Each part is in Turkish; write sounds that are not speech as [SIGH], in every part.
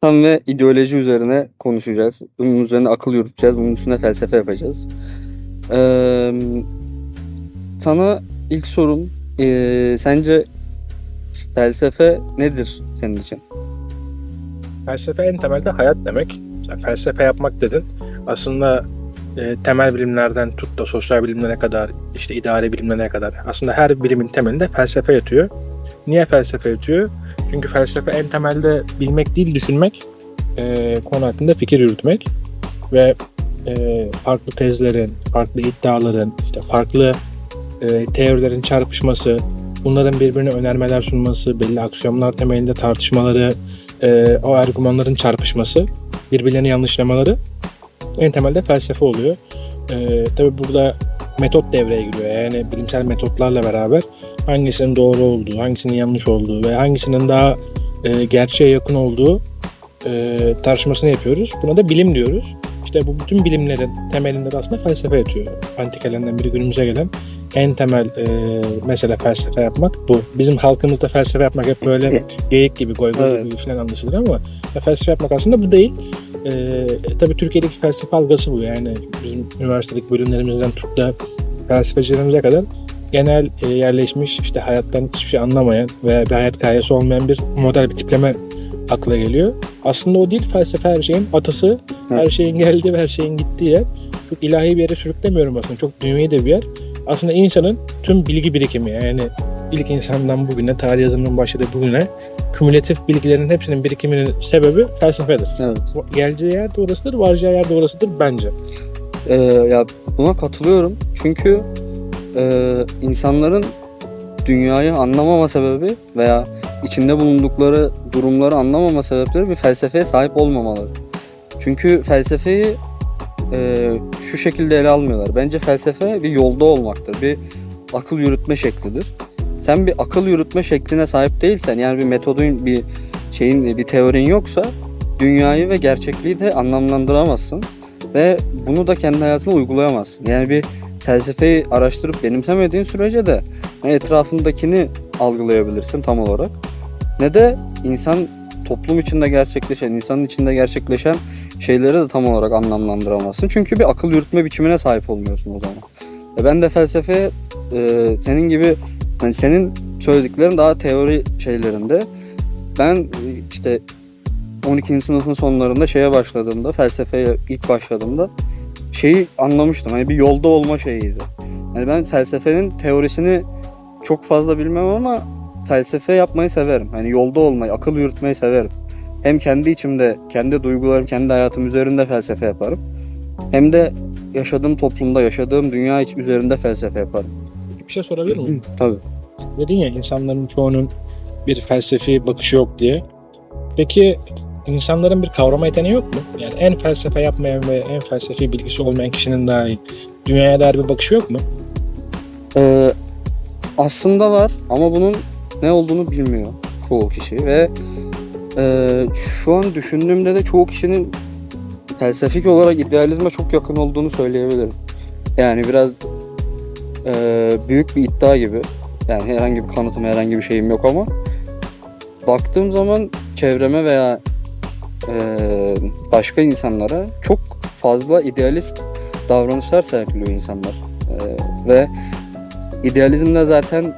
Tam ve ideoloji üzerine konuşacağız. Bunun üzerine akıl yürüteceğiz. Bunun üstüne felsefe yapacağız. Ee, sana ilk sorum ee, sence felsefe nedir senin için? Felsefe en temelde hayat demek. Felsefe yapmak dedin. Aslında e, temel bilimlerden tut da sosyal bilimlere kadar, işte idare bilimlerine kadar aslında her bilimin temelinde felsefe yatıyor. Niye felsefe yatıyor? Çünkü felsefe en temelde bilmek değil, düşünmek, e, konu hakkında fikir yürütmek ve e, farklı tezlerin, farklı iddiaların, işte farklı e, teorilerin çarpışması, bunların birbirine önermeler sunması, belli aksiyonlar temelinde tartışmaları, e, o argümanların çarpışması, birbirlerini yanlışlamaları en temelde felsefe oluyor. E, Tabi burada metot devreye giriyor. Yani bilimsel metotlarla beraber hangisinin doğru olduğu, hangisinin yanlış olduğu ve hangisinin daha e, gerçeğe yakın olduğu e, tartışmasını yapıyoruz. Buna da bilim diyoruz. İşte bu bütün bilimlerin temelinde de aslında felsefe yatıyor. Antik Elen'den biri günümüze gelen en temel e, mesele felsefe yapmak bu. Bizim halkımızda felsefe yapmak hep böyle geyik gibi, goy goy Evet. gibi falan anlaşılır ama ya felsefe yapmak aslında bu değil. E, tabii Türkiye'deki felsefe algısı bu. Yani bizim üniversitedeki bölümlerimizden tut da felsefecilerimize kadar genel e, yerleşmiş işte hayattan hiçbir şey anlamayan veya bir hayat gayesi olmayan bir model bir tipleme akla geliyor. Aslında o değil felsefe her şeyin atası, her şeyin geldiği ve her şeyin gittiği yer. Çok ilahi bir yere sürüklemiyorum aslında. Çok dünyevi de bir yer. Aslında insanın tüm bilgi birikimi yani ilk insandan bugüne, tarih yazımının başladığı bugüne kümülatif bilgilerin hepsinin birikiminin sebebi felsefedir. Evet. Geleceği yer de orasıdır, varacağı yer de orasıdır bence. Ee, ya buna katılıyorum. Çünkü e, insanların dünyayı anlamama sebebi veya içinde bulundukları durumları anlamama sebepleri bir felsefeye sahip olmamaları. Çünkü felsefeyi e, şu şekilde ele almıyorlar. Bence felsefe bir yolda olmaktır. Bir akıl yürütme şeklidir. Sen bir akıl yürütme şekline sahip değilsen yani bir metodun bir şeyin bir teorin yoksa dünyayı ve gerçekliği de anlamlandıramazsın ve bunu da kendi hayatına uygulayamazsın. Yani bir felsefeyi araştırıp benimsemediğin sürece de ne etrafındakini algılayabilirsin tam olarak ne de insan toplum içinde gerçekleşen, insanın içinde gerçekleşen şeyleri de tam olarak anlamlandıramazsın. Çünkü bir akıl yürütme biçimine sahip olmuyorsun o zaman. E ben de felsefe e, senin gibi hani senin söylediklerin daha teori şeylerinde ben e, işte 12. sınıfın sonlarında şeye başladığımda felsefeye ilk başladığımda şeyi anlamıştım. Hani bir yolda olma şeyiydi. Yani ben felsefenin teorisini çok fazla bilmem ama felsefe yapmayı severim. Hani yolda olmayı, akıl yürütmeyi severim. Hem kendi içimde, kendi duygularım, kendi hayatım üzerinde felsefe yaparım. Hem de yaşadığım toplumda, yaşadığım dünya iç- üzerinde felsefe yaparım. Bir şey sorabilir miyim? [CLEARS THROAT] Tabii. Dedin ya insanların çoğunun bir felsefi bakışı yok diye. Peki insanların bir kavrama yeteneği yok mu? Yani en felsefe yapmayan ve en felsefi bilgisi olmayan kişinin dahi dünyaya dair bir bakışı yok mu? Ee, aslında var ama bunun ne olduğunu bilmiyor çoğu kişi ve e, şu an düşündüğümde de çoğu kişinin felsefik olarak idealizme çok yakın olduğunu söyleyebilirim. Yani biraz e, büyük bir iddia gibi. Yani herhangi bir kanıtım, herhangi bir şeyim yok ama baktığım zaman çevreme veya e, başka insanlara çok fazla idealist davranışlar sergiliyor insanlar. E, ve İdealizm de zaten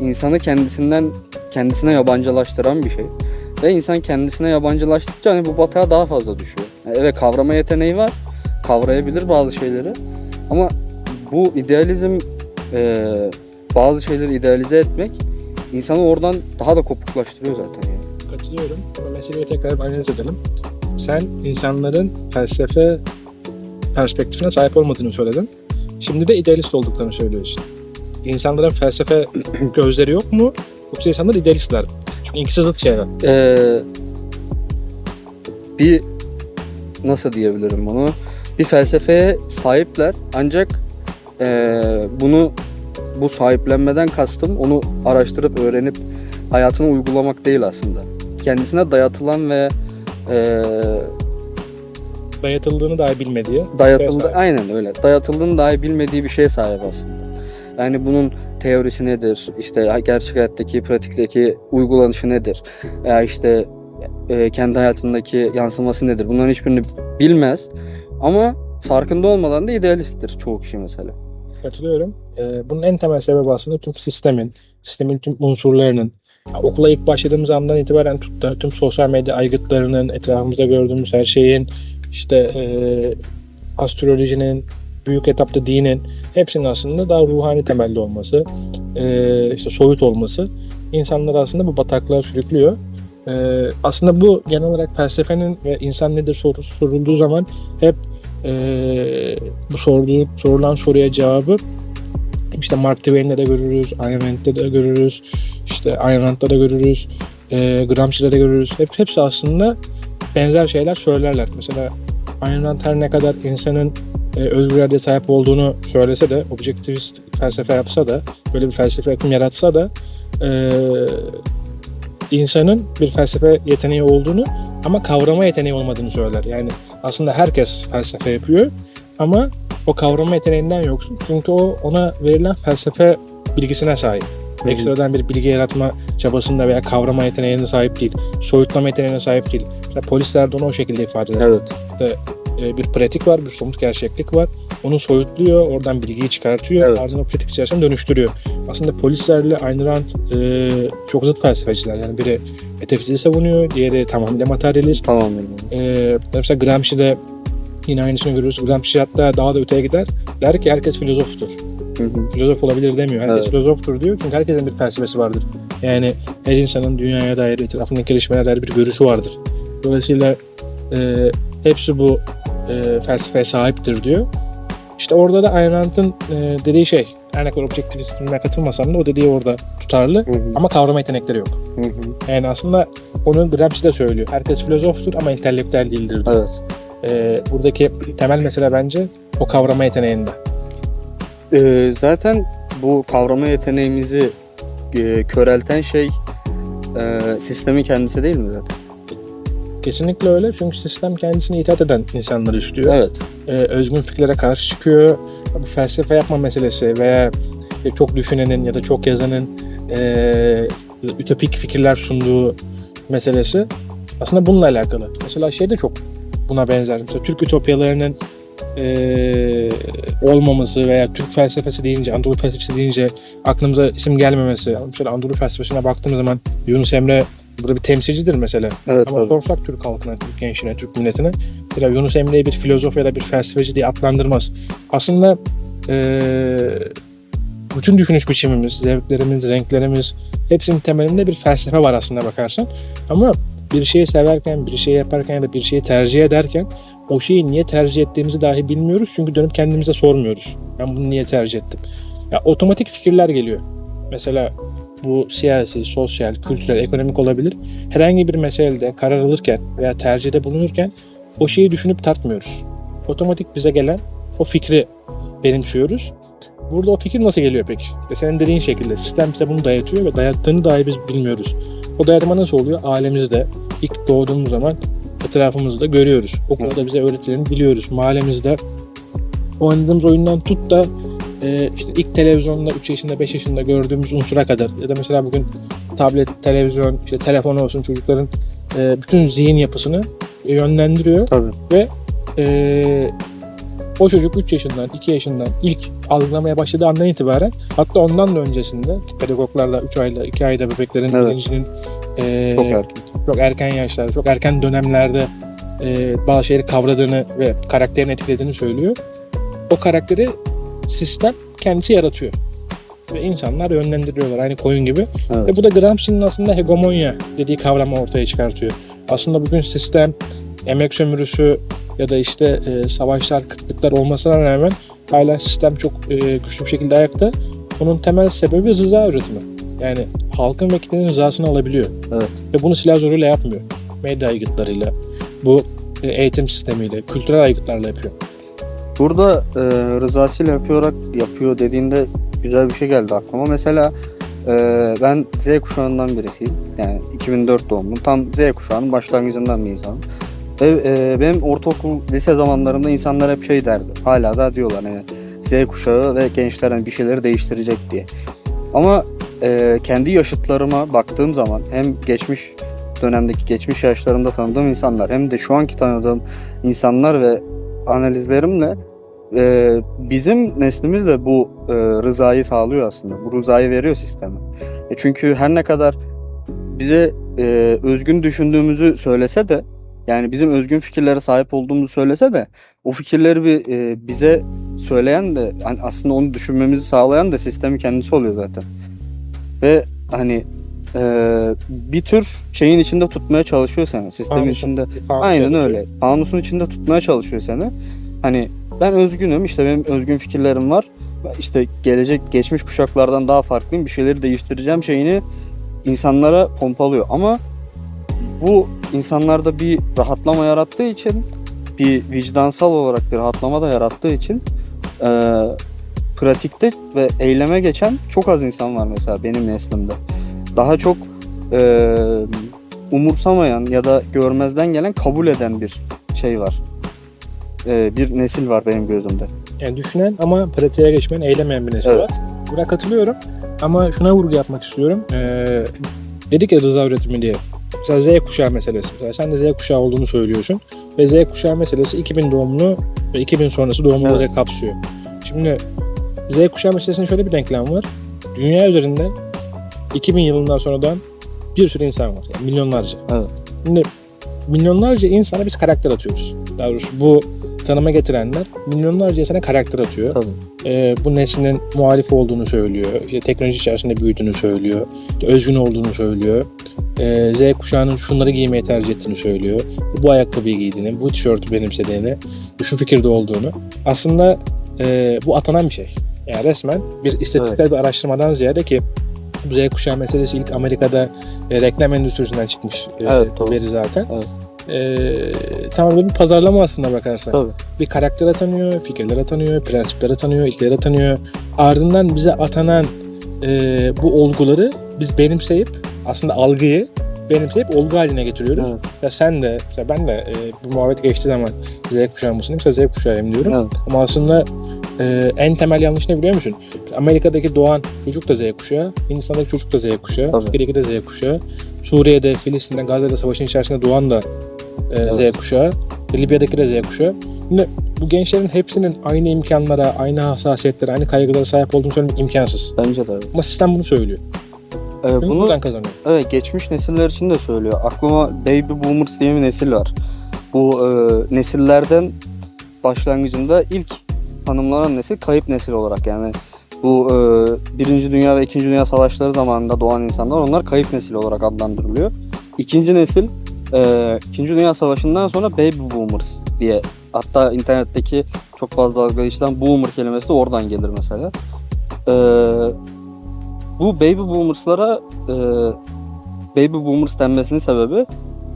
insanı kendisinden kendisine yabancılaştıran bir şey. Ve insan kendisine yabancılaştıkça hani bu batağa daha fazla düşüyor. Yani evet kavrama yeteneği var. Kavrayabilir bazı şeyleri. Ama bu idealizm e, bazı şeyleri idealize etmek insanı oradan daha da kopuklaştırıyor zaten yani. Katılıyorum ama meseleyi tekrar analiz edelim. Sen insanların felsefe perspektifine sahip olmadığını söyledin. Şimdi de idealist olduklarını söylüyorsun. İnsanların felsefe gözleri yok mu? Yoksa insanlar idealistler ikisi zıt şeyler. Ee, bir nasıl diyebilirim bunu? Bir felsefeye sahipler ancak ee, bunu bu sahiplenmeden kastım onu araştırıp öğrenip hayatına uygulamak değil aslında. Kendisine dayatılan ve ee, Dayatıldığını dahi bilmediği. dayatıldı aynen öyle. Dayatıldığını dahi bilmediği bir şeye sahip aslında. Yani bunun teorisi nedir? İşte gerçek hayattaki, pratikteki uygulanışı nedir? Ya işte e, kendi hayatındaki yansıması nedir? Bunların hiçbirini bilmez. Ama farkında olmadan da idealisttir çoğu kişi mesela. Katılıyorum. Ee, bunun en temel sebebi aslında tüm sistemin, sistemin tüm unsurlarının, ya okula ilk başladığımız andan itibaren tut da tüm sosyal medya aygıtlarının, etrafımızda gördüğümüz her şeyin, işte e, astrolojinin, büyük etapta dinin hepsinin aslında daha ruhani temelde olması, e, işte soyut olması insanları aslında bu bataklığa sürüklüyor. E, aslında bu genel olarak felsefenin ve insan nedir sorusu sorulduğu zaman hep e, bu sorduğu, sorulan soruya cevabı işte Mark Twain'de de görürüz, Ayn Rand'de de görürüz, işte Ayn Rand'da da görürüz, e, Gramsci'de de görürüz. Hep, hepsi aslında benzer şeyler söylerler. Mesela Ayn Rand her ne kadar insanın e, özgür iradeye sahip olduğunu söylese de, objektivist felsefe yapsa da, böyle bir felsefe akım yaratsa da e, insanın bir felsefe yeteneği olduğunu ama kavrama yeteneği olmadığını söyler. Yani aslında herkes felsefe yapıyor ama o kavrama yeteneğinden yoksun. Çünkü o ona verilen felsefe bilgisine sahip. hı. Ekstradan bir bilgi yaratma çabasında veya kavrama yeteneğine sahip değil. Soyutlama yeteneğine sahip değil. Mesela polisler de onu o şekilde ifade eder. Evet. Ee, bir pratik var, bir somut gerçeklik var. Onu soyutluyor, oradan bilgiyi çıkartıyor, Evet. ardından o pratik içerisinde dönüştürüyor. Aslında polislerle Ayn Rand e, çok zıt felsefeciler. Yani biri metafiziği savunuyor, diğeri tamamıyla materyalist. Tamam. Ee, mesela Gramsci'de yine aynısını görüyoruz. Gramsci hatta daha da öteye gider. Der ki herkes filozoftur. Hı hı. Filozof olabilir demiyor. Herkes Evet. filozoftur diyor. Çünkü herkesin bir felsefesi vardır. Yani her insanın dünyaya dair, etrafındaki gelişmelere dair bir görüşü vardır. Dolayısıyla e, hepsi bu e, felsefeye sahiptir diyor. İşte orada da Ayn Rand'ın e, dediği şey, her ne kadar objektivistliğine katılmasam da o dediği orada tutarlı. Hı hı. Ama kavrama yetenekleri yok. Hı hı. Yani aslında onu Gramsci de söylüyor. Herkes filozoftur ama entelektüel değildir diyor. Evet. Ee, buradaki temel mesele bence o kavrama yeteneğinde. Ee, zaten bu kavrama yeteneğimizi e, körelten şey e, sistemin kendisi değil mi zaten? Kesinlikle öyle çünkü sistem kendisini itaat eden insanları istiyor. Evet. Ee, özgün fikirlere karşı çıkıyor. Bu felsefe yapma meselesi veya çok düşünenin ya da çok yazanın ee, ütopik fikirler sunduğu meselesi aslında bununla alakalı. Mesela şey de çok buna benzer. Mesela Türk ütopyalarının ee, olmaması veya Türk felsefesi deyince, Anadolu felsefesi deyince aklımıza isim gelmemesi. Mesela Anadolu felsefesine baktığımız zaman Yunus Emre burada bir temsilcidir mesela. Evet. Ama tabii. sorsak Türk halkına, Türk gençliğine, Türk milletine mesela Yunus Emre'yi bir filozof ya da bir felsefeci diye adlandırmaz. Aslında eee, bütün düşünüş biçimimiz, zevklerimiz, renklerimiz hepsinin temelinde bir felsefe var aslında bakarsan. Ama bir şeyi severken, bir şeyi yaparken ya da bir şeyi tercih ederken o şeyi niye tercih ettiğimizi dahi bilmiyoruz. Çünkü dönüp kendimize sormuyoruz. Ben bunu niye tercih ettim? Ya otomatik fikirler geliyor. Mesela bu siyasi, sosyal, kültürel, ekonomik olabilir herhangi bir meselede karar alırken veya tercihde bulunurken o şeyi düşünüp tartmıyoruz. Otomatik bize gelen o fikri benimsiyoruz. Burada o fikir nasıl geliyor peki? İşte senin dediğin şekilde sistem bize bunu dayatıyor ve dayattığını dahi biz bilmiyoruz. O dayatma nasıl oluyor? Ailemizde ilk doğduğumuz zaman etrafımızda görüyoruz. Okulda bize öğretilerini biliyoruz. Mahallemizde oynadığımız oyundan tut da e, işte ilk televizyonda 3 yaşında 5 yaşında gördüğümüz unsura kadar ya da mesela bugün tablet, televizyon, işte telefon olsun çocukların e, bütün zihin yapısını yönlendiriyor. Tabii. E, o çocuk 3 yaşından, 2 yaşından ilk algılamaya başladığı andan itibaren hatta ondan da öncesinde pedagoglarla 3 ayda, 2 ayda bebeklerin Evet. bilincinin e, Çok erken. çok erken yaşlarda, çok erken dönemlerde e, bazı şeyleri kavradığını ve karakterini etkilediğini söylüyor. O karakteri sistem kendisi yaratıyor. Ve insanlar yönlendiriyorlar aynı koyun gibi. Evet. Ve bu da Gramsci'nin aslında hegemonya dediği kavramı ortaya çıkartıyor. Aslında bugün sistem, emek sömürüsü ya da işte e, savaşlar, kıtlıklar olmasına rağmen hala sistem çok e, güçlü bir şekilde ayakta. Bunun temel sebebi rıza üretimi. Yani halkın ve kitlenin rızasını alabiliyor. Evet. Ve bunu silah zoruyla yapmıyor. Medya aygıtlarıyla, bu e, eğitim sistemiyle, kültürel aygıtlarla yapıyor. Burada e, rızasıyla yapıyor, yapıyor dediğinde güzel bir şey geldi aklıma. Mesela e, ben Z kuşağından birisiyim. Yani 2004 doğumluyum. Tam Z kuşağının başlangıcından bir insanım. Ve e, benim ortaokul, lise zamanlarımda insanlar hep şey derdi. Hala da diyorlar hani Z kuşağı ve gençler hani bir şeyleri değiştirecek diye. Ama e, kendi yaşıtlarıma baktığım zaman hem geçmiş dönemdeki geçmiş yaşlarımda tanıdığım insanlar hem de şu anki tanıdığım insanlar ve analizlerimle e, bizim neslimiz de bu e, rızayı sağlıyor aslında. Bu rızayı veriyor sisteme. E çünkü her ne kadar bize e, özgün düşündüğümüzü söylese de yani bizim özgün fikirlere sahip olduğumuzu söylese de o fikirleri bir e, bize söyleyen de hani aslında onu düşünmemizi sağlayan da sistemi kendisi oluyor zaten. Ve hani e, bir tür şeyin içinde tutmaya çalışıyor seni. Sistemin Fanusun. içinde. Falan Aynen öyle. Fanusun içinde tutmaya çalışıyor seni. Hani ben özgünüm işte benim özgün fikirlerim var. İşte gelecek geçmiş kuşaklardan daha farklıyım bir şeyleri değiştireceğim şeyini insanlara pompalıyor. Ama bu insanlarda bir rahatlama yarattığı için bir vicdansal olarak bir rahatlama da yarattığı için eee, pratikte ve eyleme geçen çok az insan var mesela benim neslimde. Daha çok eee, umursamayan ya da görmezden gelen kabul eden bir şey var. Eee, bir nesil var benim gözümde. Yani düşünen ama pratiğe geçmeyen, eylemeyen bir nesil Evet. var. Buna katılıyorum. Ama şuna vurgu yapmak istiyorum. Ee, dedik ya rıza üretimi diye. Mesela Z kuşağı meselesi. Mesela sen de Z kuşağı olduğunu söylüyorsun. Ve Z kuşağı meselesi 2000 doğumlu ve 2000 sonrası doğumluları Evet. kapsıyor. Şimdi Z kuşağı meselesinin şöyle bir denklem var. Dünya üzerinde 2000 yılından sonradan bir sürü insan var. Yani milyonlarca. Evet. Şimdi milyonlarca insana biz karakter atıyoruz. Daha doğrusu bu tanıma getirenler milyonlarca insana karakter atıyor. Tabii. Ee, bu neslin muhalif olduğunu söylüyor. İşte teknoloji içerisinde büyüdüğünü söylüyor. işte özgün olduğunu söylüyor. Ee, Z kuşağının şunları giymeyi tercih ettiğini söylüyor. Bu ayakkabıyı giydiğini, bu tişörtü benimsediğini, şu fikirde olduğunu. Aslında e, bu atanan bir şey. Yani resmen bir istatistiksel bir araştırmadan ziyade ki Z kuşağı meselesi ilk Amerika'da e, reklam endüstrisinden çıkmış e, Evet, doğru. veri zaten. Evet. E, tamamen bir pazarlama aslında bakarsan Tabii. bir karakter atanıyor, fikirler atanıyor, prensipler atanıyor, ilkeler atanıyor. Ardından bize atanan e, bu olguları biz benimseyip aslında algıyı benimseyip olgu haline getiriyoruz. Evet. Ya sen de, mesela ben de e, bu muhabbet geçtiği zaman Z kuşağı mısın? Mesela Z kuşağıyım diyorum. Evet. Ama aslında e, en temel yanlış ne biliyor musun? Amerika'daki doğan çocuk da Z kuşağı, Hindistan'daki çocuk da Z kuşağı. Türkiye'deki de Z kuşağı, Suriye'de, Filistin'de, Gazze'de savaşın içerisinde doğan da e, Evet. Z kuşağı, Libya'daki de Z kuşağı. Şimdi bu gençlerin hepsinin aynı imkanlara, aynı hassasiyetlere, aynı kaygılara sahip olduğunu söylemek imkansız. Bence de. Ama sistem bunu söylüyor. Ee, Bunu bunu buradan kazanıyor. Evet geçmiş nesiller için de söylüyor. Aklıma Baby Boomers diye bir nesil var. Bu e, nesillerden başlangıcında ilk tanımlanan nesil kayıp nesil olarak yani bu e, Birinci Dünya ve İkinci Dünya Savaşları zamanında doğan insanlar onlar kayıp nesil olarak adlandırılıyor. İkinci nesil e, İkinci Dünya Savaşı'ndan sonra Baby Boomers diye hatta internetteki çok fazla dalga geçilen Boomer kelimesi de oradan gelir mesela. E, bu Baby Boomers'lara e, Baby Boomers denmesinin sebebi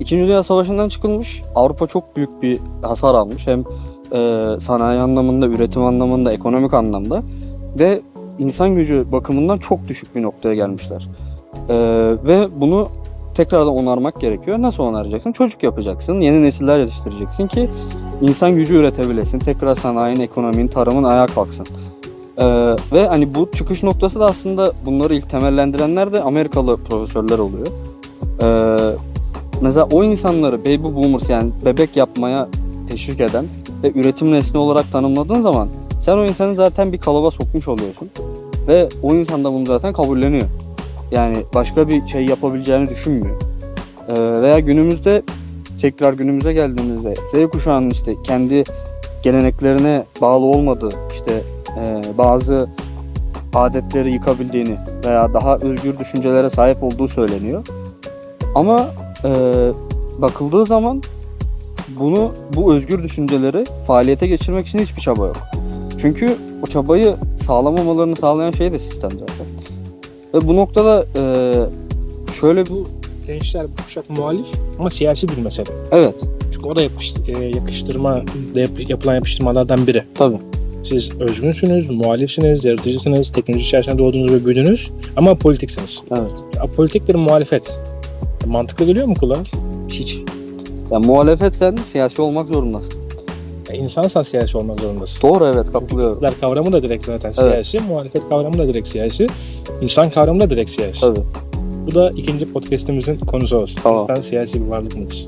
İkinci Dünya Savaşı'ndan çıkılmış. Avrupa çok büyük bir hasar almış. Hem e, sanayi anlamında, üretim anlamında, ekonomik anlamda ve insan gücü bakımından çok düşük bir noktaya gelmişler. E, ve bunu tekrardan onarmak gerekiyor. Nasıl onaracaksın? Çocuk yapacaksın. Yeni nesiller yetiştireceksin ki insan gücü üretebilesin. Tekrar sanayinin, ekonominin, tarımın ayağa kalksın. Ee, ve hani bu çıkış noktası da aslında bunları ilk temellendirenler de Amerikalı profesörler oluyor. Ee, mesela o insanları baby boomers yani bebek yapmaya teşvik eden ve üretim nesni olarak tanımladığın zaman sen o insanı zaten bir kalıba sokmuş oluyorsun. Ve o insan da bunu zaten kabulleniyor. Yani başka bir şey yapabileceğini düşünmüyor. Ee, veya günümüzde tekrar günümüze geldiğimizde Z kuşağının işte kendi geleneklerine bağlı olmadığı işte e, bazı adetleri yıkabildiğini veya daha özgür düşüncelere sahip olduğu söyleniyor. Ama e, bakıldığı zaman bunu bu özgür düşünceleri faaliyete geçirmek için hiçbir çaba yok. Çünkü o çabayı sağlamamalarını sağlayan şey de sistem zaten. Ve bu noktada e, şöyle Bu gençler, bu kuşak muhalif ama siyasi bir mesele. evet Çünkü o da yapış- e, yakıştırma, yap- yapılan yapıştırmalardan biri. tabii Siz özgünsünüz, muhalifsiniz, yaratıcısınız, teknoloji içerisinde doğdunuz ve büyüdünüz ama politiksiniz. evet Apolitik bir muhalefet. Mantıklı geliyor mu kulağa? hiç. Ya muhalefetsen siyasi olmak zorundasın. Ya insansan siyasi olmak zorundasın. Doğru evet katılıyorum. İktidar kavramı da direkt zaten Evet. siyasi, muhalefet kavramı da direkt siyasi, insan kavramı da direkt siyasi. Tabii. Bu da ikinci podcast'imizin konusu olsun. Tamam. İnsan siyasi bir varlık mıdır?